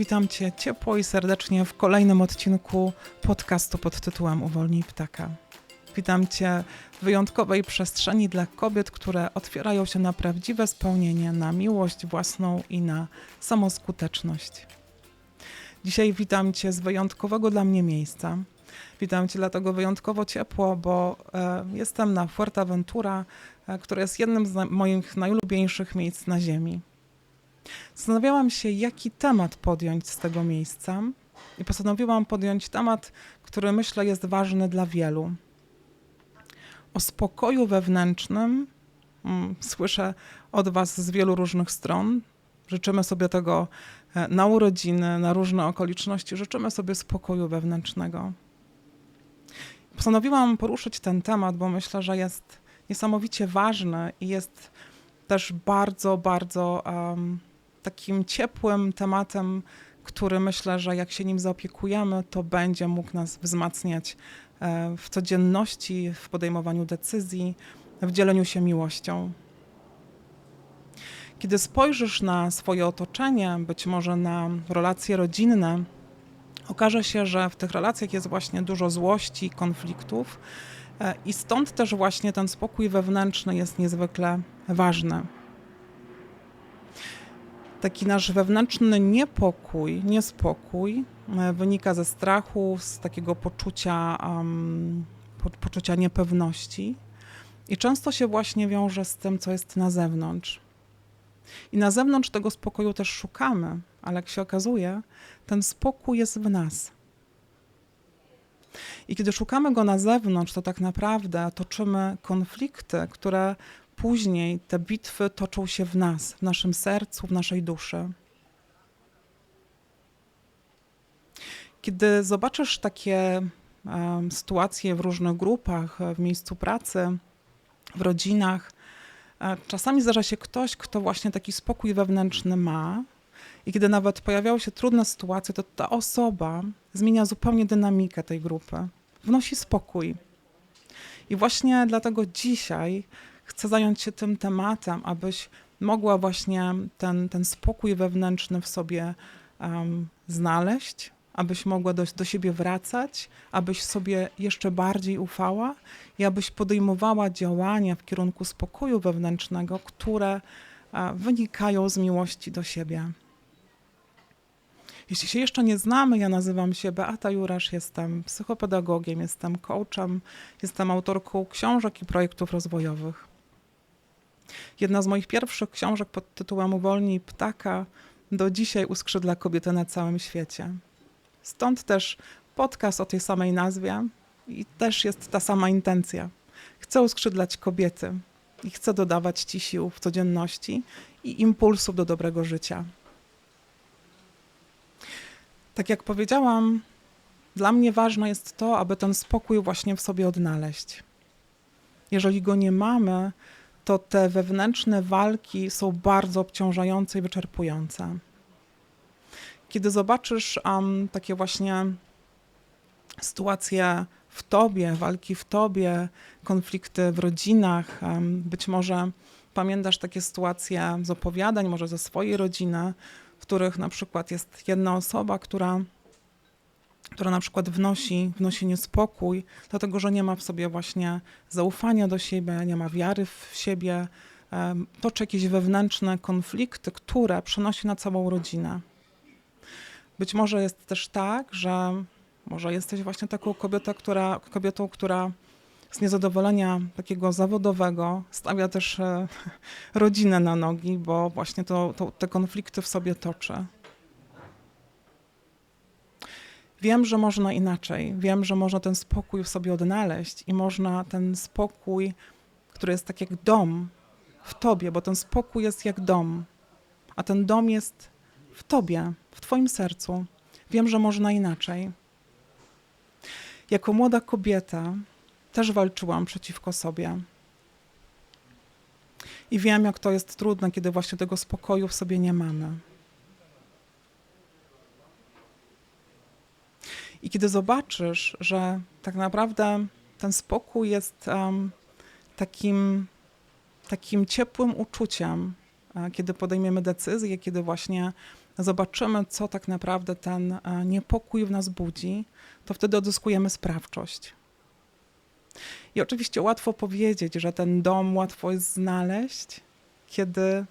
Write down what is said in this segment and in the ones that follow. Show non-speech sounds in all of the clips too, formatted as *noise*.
Witam Cię ciepło i serdecznie w kolejnym odcinku podcastu pod tytułem Uwolnij ptaka. Witam Cię w wyjątkowej przestrzeni dla kobiet, które otwierają się na prawdziwe spełnienie, na miłość własną i na samoskuteczność. Dzisiaj witam Cię z wyjątkowego dla mnie miejsca. Witam Cię dlatego wyjątkowo ciepło, bo e, jestem na Fuerteventura, e, które jest jednym z na moich najulubieńszych miejsc na Ziemi. Zastanawiałam się, jaki temat podjąć z tego miejsca, i postanowiłam podjąć temat, który myślę jest ważny dla wielu. O spokoju wewnętrznym mm, słyszę od Was z wielu różnych stron. Życzymy sobie tego e, na urodziny, na różne okoliczności, życzymy sobie spokoju wewnętrznego. Postanowiłam poruszyć ten temat, bo myślę, że jest niesamowicie ważny i jest też bardzo, bardzo um, takim ciepłym tematem, który myślę, że jak się nim zaopiekujemy, to będzie mógł nas wzmacniać e, w codzienności, w podejmowaniu decyzji, w dzieleniu się miłością. Kiedy spojrzysz na swoje otoczenie, być może na relacje rodzinne, okaże się, że w tych relacjach jest właśnie dużo złości, konfliktów, e, i stąd też właśnie ten spokój wewnętrzny jest niezwykle ważny taki nasz wewnętrzny niepokój, niespokój e, wynika ze strachu, z takiego poczucia, um, po, poczucia niepewności i często się właśnie wiąże z tym, co jest na zewnątrz. I na zewnątrz tego spokoju też szukamy, ale jak się okazuje, ten spokój jest w nas. I kiedy szukamy go na zewnątrz, to tak naprawdę toczymy konflikty, które później te bitwy toczą się w nas, w naszym sercu, w naszej duszy. Kiedy zobaczysz takie um, sytuacje w różnych grupach, w miejscu pracy, w rodzinach, e, czasami zdarza się ktoś, kto właśnie taki spokój wewnętrzny ma, i kiedy nawet pojawiają się trudne sytuacje, to ta osoba zmienia zupełnie dynamikę tej grupy, wnosi spokój. I właśnie dlatego dzisiaj chcę zająć się tym tematem, abyś mogła właśnie ten, ten spokój wewnętrzny w sobie um, znaleźć, abyś mogła do, do siebie wracać, abyś sobie jeszcze bardziej ufała i abyś podejmowała działania w kierunku spokoju wewnętrznego, które a, wynikają z miłości do siebie. Jeśli się jeszcze nie znamy, ja nazywam się Beata Jurasz, jestem psychopedagogiem, jestem coachem, jestem autorką książek i projektów rozwojowych. Jedna z moich pierwszych książek pod tytułem Uwolnij ptaka do dzisiaj uskrzydla kobiety na całym świecie. Stąd też podcast o tej samej nazwie i też jest ta sama intencja. Chcę uskrzydlać kobiety i chcę dodawać ci sił w codzienności i impulsów do dobrego życia. Tak jak powiedziałam, dla mnie ważne jest to, aby ten spokój właśnie w sobie odnaleźć. Jeżeli go nie mamy, to te wewnętrzne walki są bardzo obciążające i wyczerpujące. Kiedy zobaczysz um, takie właśnie sytuacje w tobie, walki w tobie, konflikty w rodzinach, um, być może pamiętasz takie sytuacje z opowiadań, może ze swojej rodziny, w których na przykład jest jedna osoba, która która na przykład wnosi, wnosi niespokój, dlatego że nie ma w sobie właśnie zaufania do siebie, nie ma wiary w siebie, toczy jakieś wewnętrzne konflikty, które przenosi na całą rodzinę. Być może jest też tak, że może jesteś właśnie taką kobietą, która, kobietą, która z niezadowolenia takiego zawodowego stawia też e, *laughs* rodzinę na nogi, bo właśnie to, to, te konflikty w sobie toczy. Wiem, że można inaczej. Wiem, że można ten spokój w sobie odnaleźć i można ten spokój, który jest tak jak dom w tobie, bo ten spokój jest jak dom, a ten dom jest w tobie, w twoim sercu. Wiem, że można inaczej. Jako młoda kobieta też walczyłam przeciwko sobie. I wiem, jak to jest trudne, kiedy właśnie tego spokoju w sobie nie mamy. I kiedy zobaczysz, że tak naprawdę ten spokój jest um, takim, takim ciepłym uczuciem, kiedy podejmiemy decyzję, kiedy właśnie zobaczymy, co tak naprawdę ten e, niepokój w nas budzi, to wtedy odzyskujemy sprawczość. I oczywiście łatwo powiedzieć, że ten dom łatwo jest znaleźć, kiedy,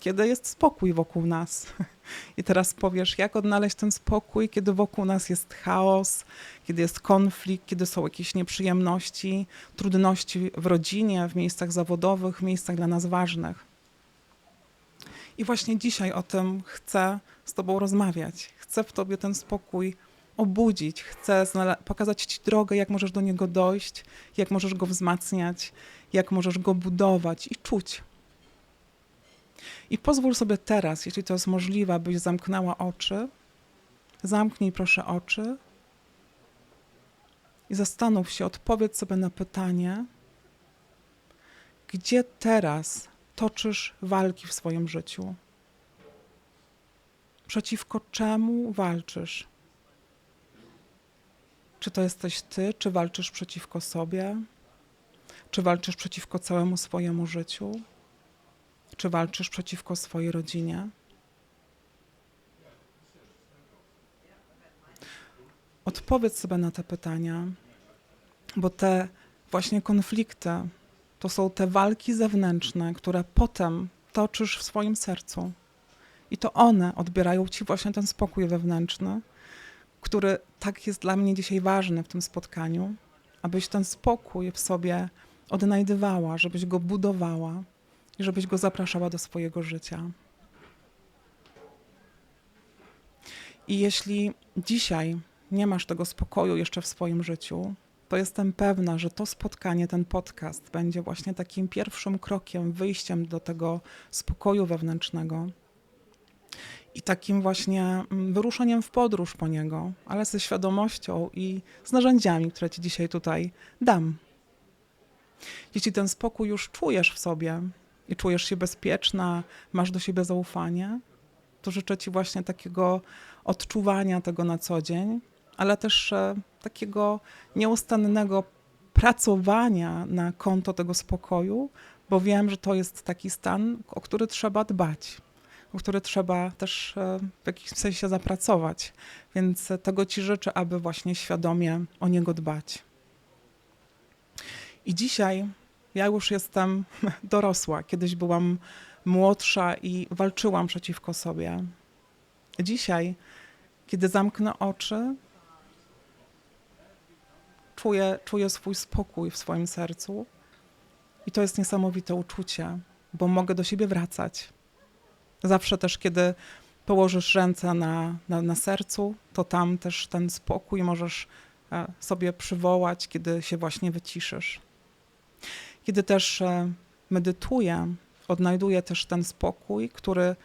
kiedy jest spokój wokół nas. *laughs* I teraz powiesz, jak odnaleźć ten spokój, kiedy wokół nas jest chaos, kiedy jest konflikt, kiedy są jakieś nieprzyjemności, trudności w rodzinie, w miejscach zawodowych, w miejscach dla nas ważnych. I właśnie dzisiaj o tym chcę z Tobą rozmawiać. Chcę w Tobie ten spokój obudzić, chcę pokazać Ci drogę, jak możesz do niego dojść, jak możesz go wzmacniać, jak możesz go budować i czuć. I pozwól sobie teraz, jeśli to jest możliwe, abyś zamknęła oczy. Zamknij proszę oczy i zastanów się, odpowiedz sobie na pytanie, gdzie teraz toczysz walki w swoim życiu? Przeciwko czemu walczysz? Czy to jesteś ty, czy walczysz przeciwko sobie? Czy walczysz przeciwko całemu swojemu życiu? Czy walczysz przeciwko swojej rodzinie? Odpowiedz sobie na te pytania, bo te właśnie konflikty to są te walki zewnętrzne, które potem toczysz w swoim sercu. I to one odbierają ci właśnie ten spokój wewnętrzny, który tak jest dla mnie dzisiaj ważny w tym spotkaniu, abyś ten spokój w sobie odnajdywała, żebyś go budowała i żebyś go zapraszała do swojego życia. I jeśli dzisiaj nie masz tego spokoju jeszcze w swoim życiu, to jestem pewna, że to spotkanie, ten podcast będzie właśnie takim pierwszym krokiem, wyjściem do tego spokoju wewnętrznego i takim właśnie mm, wyruszeniem w podróż po niego, ale ze świadomością i z narzędziami, które Ci dzisiaj tutaj dam. Jeśli ten spokój już czujesz w sobie i czujesz się bezpieczna, masz do siebie zaufanie, to życzę Ci właśnie takiego odczuwania tego na co dzień, ale też e, takiego nieustannego pracowania na konto tego spokoju, bo wiem, że to jest taki stan, o który trzeba dbać, o który trzeba też e, w jakimś sensie zapracować. Więc tego Ci życzę, aby właśnie świadomie o niego dbać. I dzisiaj ja już jestem *laughs* dorosła. Kiedyś byłam młodsza i walczyłam przeciwko sobie. Dzisiaj, kiedy zamknę oczy, czuję, czuję swój spokój w swoim sercu. I to jest niesamowite uczucie, bo mogę do siebie wracać. Zawsze też, kiedy położysz ręce na, na, na sercu, to tam też ten spokój możesz e, sobie przywołać, kiedy się właśnie wyciszysz. Kiedy też e, medytuję, odnajduję też ten spokój, który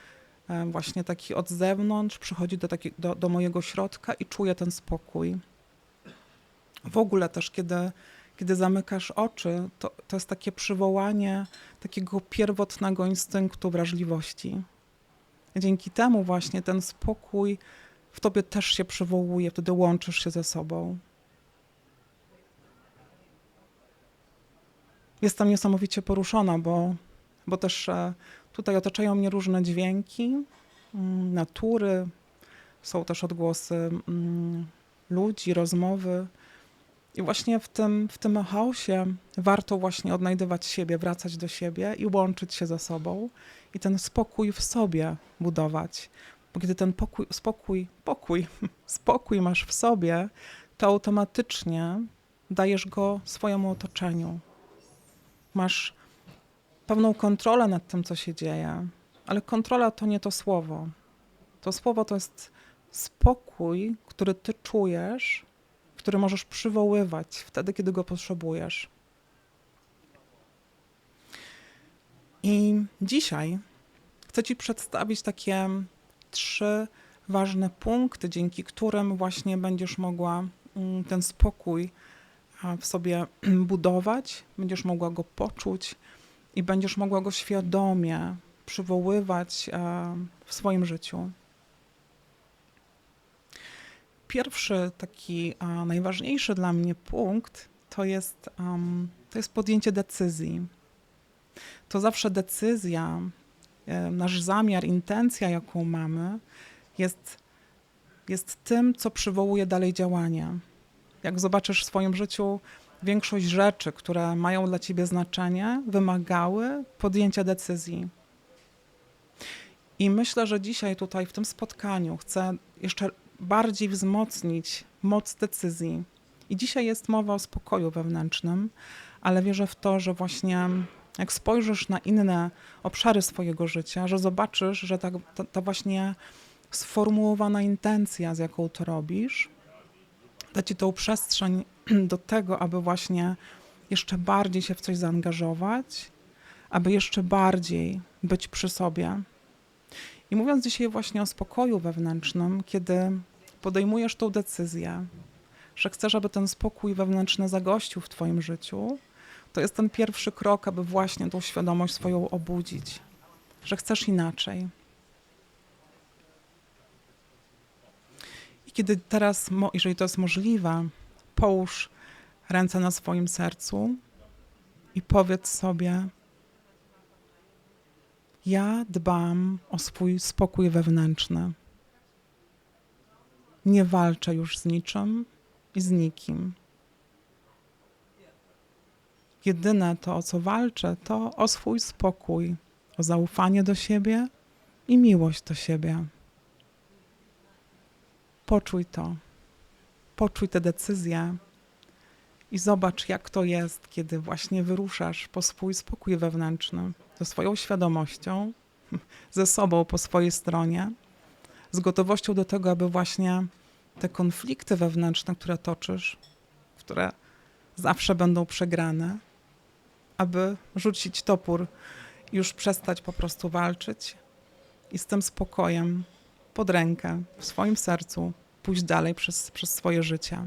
e, właśnie taki od zewnątrz przychodzi do, taki, do, do mojego środka i czuję ten spokój. W ogóle też, kiedy, kiedy zamykasz oczy, to, to jest takie przywołanie takiego pierwotnego instynktu wrażliwości. Dzięki temu właśnie ten spokój w tobie też się przywołuje, wtedy łączysz się ze sobą. Jestem niesamowicie poruszona, bo, bo też e, tutaj otaczają mnie różne dźwięki mm, natury, są też odgłosy mm, ludzi, rozmowy. I właśnie w tym, w tym chaosie warto właśnie odnajdywać siebie, wracać do siebie i łączyć się ze sobą i ten spokój w sobie budować. Bo kiedy ten pokój, spokój, pokój, *laughs* spokój masz w sobie, to automatycznie dajesz go swojemu otoczeniu. Masz pewną kontrolę nad tym, co się dzieje, ale kontrola to nie to słowo. To słowo to jest spokój, który ty czujesz który możesz przywoływać wtedy, kiedy go potrzebujesz. I dzisiaj chcę Ci przedstawić takie trzy ważne punkty, dzięki którym właśnie będziesz mogła mm, ten spokój w sobie *clears throat* budować, będziesz mogła go poczuć i będziesz mogła go świadomie przywoływać w swoim życiu pierwszy taki a, najważniejszy dla mnie punkt to jest, to jest podjęcie decyzji. To zawsze decyzja, e, nasz zamiar, intencja, jaką mamy, jest, jest tym, co przywołuje dalej działanie. Jak zobaczysz w swoim życiu, większość rzeczy, które mają dla ciebie znaczenie, wymagały podjęcia decyzji. I myślę, że dzisiaj tutaj w tym spotkaniu chcę jeszcze bardziej wzmocnić moc decyzji. I dzisiaj jest mowa o spokoju wewnętrznym, ale wierzę w to, że właśnie jak spojrzysz na inne obszary swojego życia, że zobaczysz, że ta, ta, ta właśnie sformułowana intencja, z jaką to robisz, da ci tą przestrzeń *clears throat* do tego, aby właśnie jeszcze bardziej się w coś zaangażować, aby jeszcze bardziej być przy sobie. I mówiąc dzisiaj właśnie o spokoju wewnętrznym, kiedy podejmujesz tą decyzję, że chcesz, aby ten spokój wewnętrzny zagościł w Twoim życiu, to jest ten pierwszy krok, aby właśnie tą świadomość swoją obudzić, że chcesz inaczej. Kiedy teraz, jeżeli to jest możliwe, połóż ręce na swoim sercu i powiedz sobie: Ja dbam o swój spokój wewnętrzny. Nie walczę już z niczym i z nikim. Jedyne to, o co walczę, to o swój spokój, o zaufanie do siebie i miłość do siebie. Poczuj to, poczuj te decyzje i zobacz, jak to jest, kiedy właśnie wyruszasz po swój spokój wewnętrzny, ze swoją świadomością, *laughs* ze sobą po swojej stronie, z gotowością do tego, aby właśnie te konflikty wewnętrzne, które toczysz, które zawsze będą przegrane, aby rzucić topór już przestać po prostu walczyć i z tym spokojem pod rękę w swoim sercu pójść dalej przez, przez swoje życie.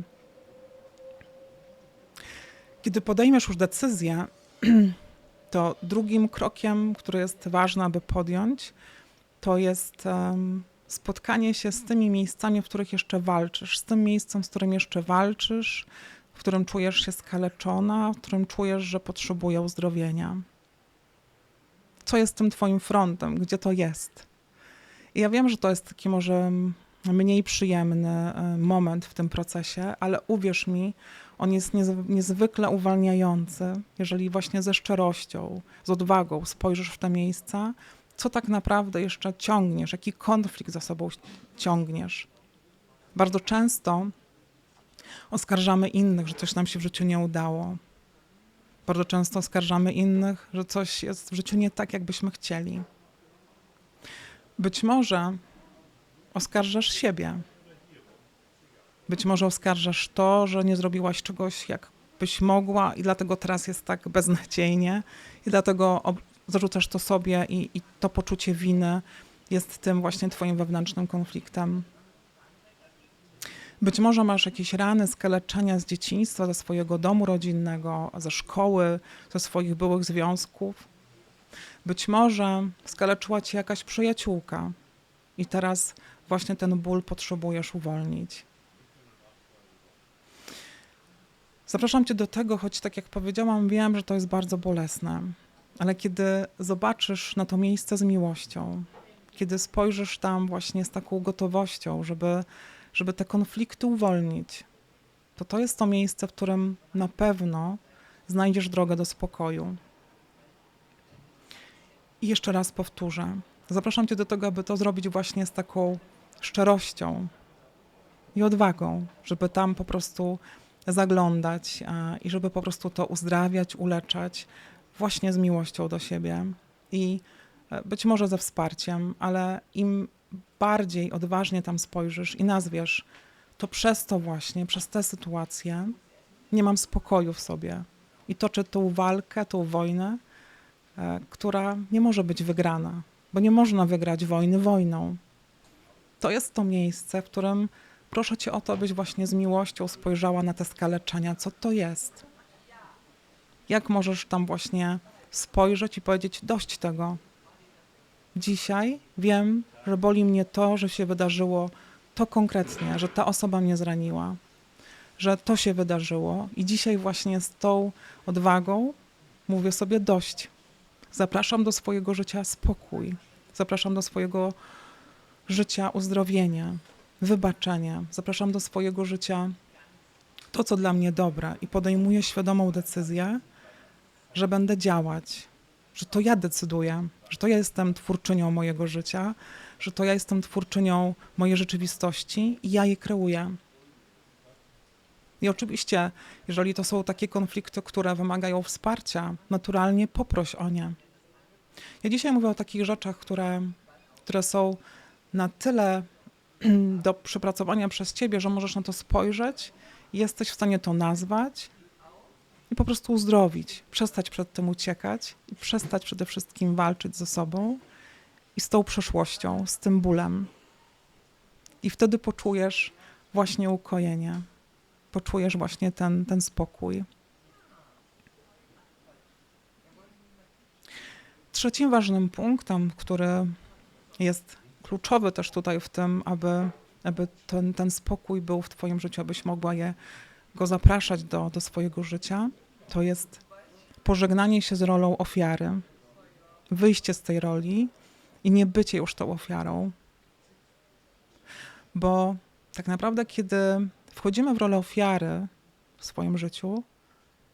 Kiedy podejmiesz już decyzję, *clears throat* to drugim krokiem, który jest ważny, aby podjąć, to jest spotkanie się z tymi miejscami, w których jeszcze walczysz, z tym miejscem, z którym jeszcze walczysz, w którym czujesz się skaleczona, w którym czujesz, że potrzebuje uzdrowienia. Co jest tym Twoim frontem? Gdzie to jest? Ja wiem, że to jest taki może mniej przyjemny e, moment w tym procesie, ale uwierz mi, on jest niezwykle uwalniający, jeżeli właśnie ze szczerością, z odwagą spojrzysz w te miejsca, co tak naprawdę jeszcze ciągniesz, jaki konflikt za sobą ciągniesz. Bardzo często oskarżamy innych, że coś nam się w życiu nie udało. Bardzo często oskarżamy innych, że coś jest w życiu nie tak, jakbyśmy chcieli. Być może oskarżasz siebie. Być może oskarżasz to, że nie zrobiłaś czegoś, jak byś mogła, i dlatego teraz jest tak beznadziejnie, i dlatego zarzucasz to sobie, i, i to poczucie winy jest tym właśnie Twoim wewnętrznym konfliktem. Być może masz jakieś rany, skaleczenia z dzieciństwa, ze swojego domu rodzinnego, ze szkoły, ze swoich byłych związków. Być może skaleczyła cię jakaś przyjaciółka i teraz właśnie ten ból potrzebujesz uwolnić. Zapraszam Cię do tego, choć tak jak powiedziałam, wiem, że to jest bardzo bolesne, ale kiedy zobaczysz na to miejsce z miłością, kiedy spojrzysz tam właśnie z taką gotowością, żeby żeby te konflikty uwolnić, to to jest to miejsce, w którym na pewno znajdziesz drogę do spokoju. I jeszcze raz powtórzę. Zapraszam Cię do tego, aby to zrobić właśnie z taką szczerością i odwagą, żeby tam po prostu zaglądać i żeby po prostu to uzdrawiać, uleczać właśnie z miłością do siebie i e, być może ze wsparciem, ale im bardziej odważnie tam spojrzysz i nazwiesz, to przez to właśnie, przez tę sytuację nie mam spokoju w sobie i toczę tą walkę, tą wojnę, e, która nie może być wygrana, bo nie można wygrać wojny wojną. To jest to miejsce, w którym proszę cię o to, abyś właśnie z miłością spojrzała na te skaleczenia, co to jest. Jak możesz tam właśnie spojrzeć i powiedzieć: Dość tego. Dzisiaj wiem, że boli mnie to, że się wydarzyło to konkretnie, że ta osoba mnie zraniła, że to się wydarzyło i dzisiaj właśnie z tą odwagą mówię sobie dość. Zapraszam do swojego życia spokój. Zapraszam do swojego życia uzdrowienie, wybaczenie. Zapraszam do swojego życia to, co dla mnie dobre i podejmuję świadomą decyzję, że będę działać, że to ja decyduję, że to ja jestem twórczynią mojego życia, że to ja jestem twórczynią mojej rzeczywistości i ja je kreuję. I oczywiście, jeżeli to są takie konflikty, które wymagają wsparcia, naturalnie poproś o nie. Ja dzisiaj mówię o takich rzeczach, które, które są na tyle *clears throat* do przepracowania przez ciebie, że możesz na to spojrzeć, jesteś w stanie to nazwać i po prostu uzdrowić, przestać przed tym uciekać i przestać przede wszystkim walczyć ze sobą i z tą przeszłością, z tym bólem. I wtedy poczujesz właśnie ukojenie, poczujesz właśnie ten, ten spokój. Trzecim ważnym punktem, który jest kluczowy też tutaj w tym, aby, aby ten, ten spokój był w Twoim życiu, abyś mogła je, go zapraszać do, do swojego życia, to jest pożegnanie się z rolą ofiary, wyjście z tej roli i nie bycie już tą ofiarą. Bo tak naprawdę, kiedy wchodzimy w rolę ofiary w swoim życiu,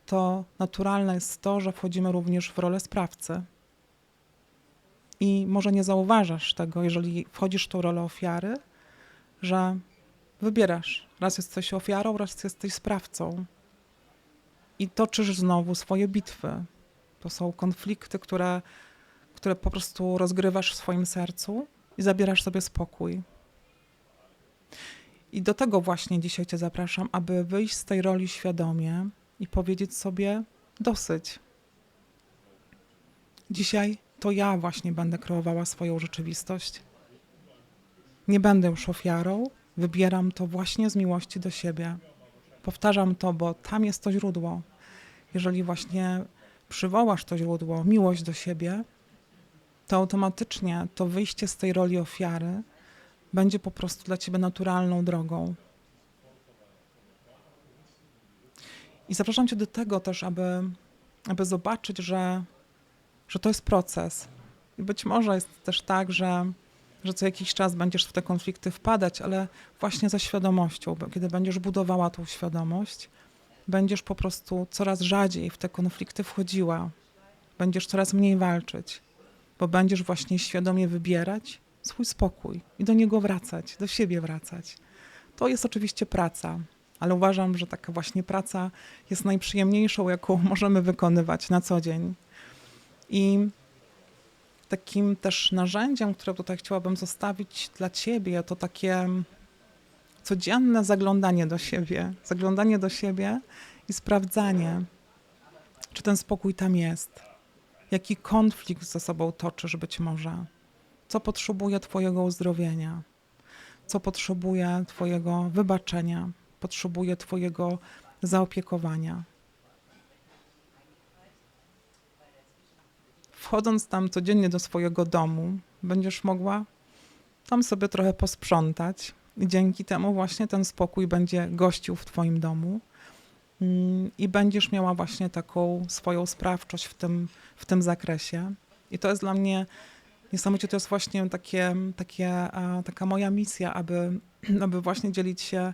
to naturalne jest to, że wchodzimy również w rolę sprawcy. I może nie zauważasz tego, jeżeli wchodzisz w tą rolę ofiary, że wybierasz. Raz jesteś ofiarą, raz jesteś sprawcą. I toczysz znowu swoje bitwy. To są konflikty, które, które po prostu rozgrywasz w swoim sercu i zabierasz sobie spokój. I do tego właśnie dzisiaj Cię zapraszam, aby wyjść z tej roli świadomie i powiedzieć sobie dosyć. Dzisiaj to ja właśnie będę kreowała swoją rzeczywistość. Nie będę już ofiarą, wybieram to właśnie z miłości do siebie. Powtarzam to, bo tam jest to źródło. Jeżeli właśnie przywołasz to źródło, miłość do siebie, to automatycznie to wyjście z tej roli ofiary będzie po prostu dla ciebie naturalną drogą. I zapraszam cię do tego też, aby, aby zobaczyć, że że to jest proces. I być może jest też tak, że, że co jakiś czas będziesz w te konflikty wpadać, ale właśnie ze świadomością, bo kiedy będziesz budowała tą świadomość, będziesz po prostu coraz rzadziej w te konflikty wchodziła, będziesz coraz mniej walczyć, bo będziesz właśnie świadomie wybierać swój spokój i do niego wracać, do siebie wracać. To jest oczywiście praca, ale uważam, że taka właśnie praca jest najprzyjemniejszą, jaką *laughs* możemy wykonywać na co dzień. I takim też narzędziem, które tutaj chciałabym zostawić dla ciebie, to takie codzienne zaglądanie do siebie, zaglądanie do siebie i sprawdzanie, czy ten spokój tam jest, jaki konflikt ze sobą toczysz być może, co potrzebuje Twojego uzdrowienia, co potrzebuje Twojego wybaczenia, potrzebuje Twojego zaopiekowania. wchodząc tam codziennie do swojego domu, będziesz mogła tam sobie trochę posprzątać i dzięki temu właśnie ten spokój będzie gościł w Twoim domu mm, i będziesz miała właśnie taką swoją sprawczość w tym, w tym zakresie. I to jest dla mnie niesamowicie, to jest właśnie takie, takie, taka moja misja, aby, *clears throat* aby właśnie dzielić się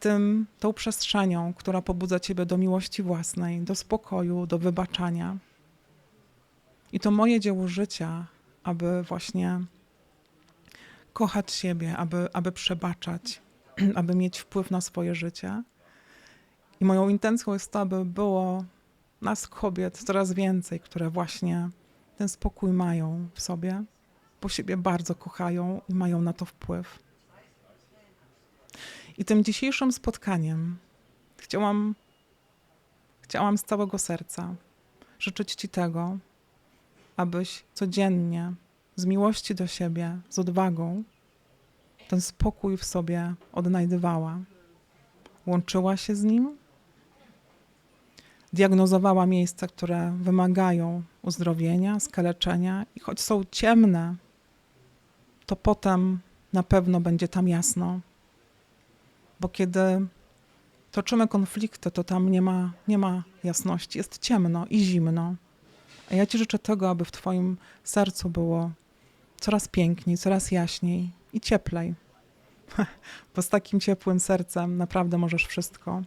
tym, tą przestrzenią, która pobudza Ciebie do miłości własnej, do spokoju, do wybaczania. I to moje dzieło życia, aby właśnie kochać siebie, aby, aby przebaczać, *clears throat* aby mieć wpływ na swoje życie. I moją intencją jest to, aby było nas kobiet coraz więcej, które właśnie ten spokój mają w sobie, bo siebie bardzo kochają i mają na to wpływ. I tym dzisiejszym spotkaniem chciałam, chciałam z całego serca życzyć Ci tego, abyś codziennie z miłości do siebie, z odwagą, ten spokój w sobie odnajdywała. Łączyła się z nim, diagnozowała miejsca, które wymagają uzdrowienia, skaleczenia, i choć są ciemne, to potem na pewno będzie tam jasno. Bo kiedy toczymy konflikty, to tam nie ma, nie ma jasności, jest ciemno i zimno. A ja Ci życzę tego, aby w Twoim sercu było coraz piękniej, coraz jaśniej, i cieplej. *laughs* Bo z takim ciepłym sercem naprawdę możesz wszystko.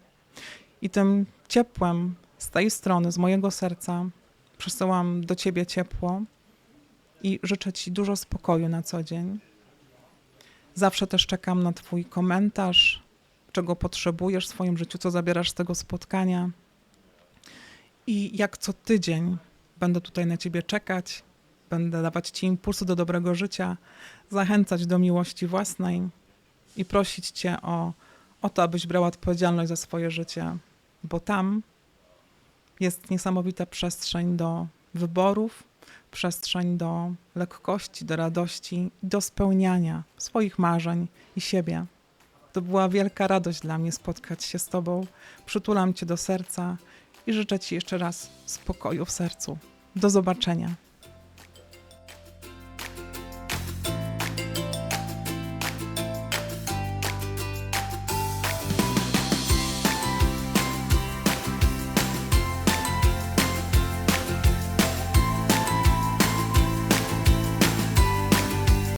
I tym ciepłem z tej strony, z mojego serca, przesyłam do ciebie ciepło i życzę ci dużo spokoju na co dzień. Zawsze też czekam na Twój komentarz, czego potrzebujesz w swoim życiu, co zabierasz z tego spotkania. I jak co tydzień będę tutaj na Ciebie czekać, będę dawać Ci impulsy do dobrego życia, zachęcać do miłości własnej i prosić Cię o, o to, abyś brała odpowiedzialność za swoje życie, bo tam jest niesamowita przestrzeń do wyborów, przestrzeń do lekkości, do radości, do spełniania swoich marzeń i siebie. To była wielka radość dla mnie spotkać się z Tobą. Przytulam Cię do serca i życzę Ci jeszcze raz spokoju w sercu. Do zobaczenia.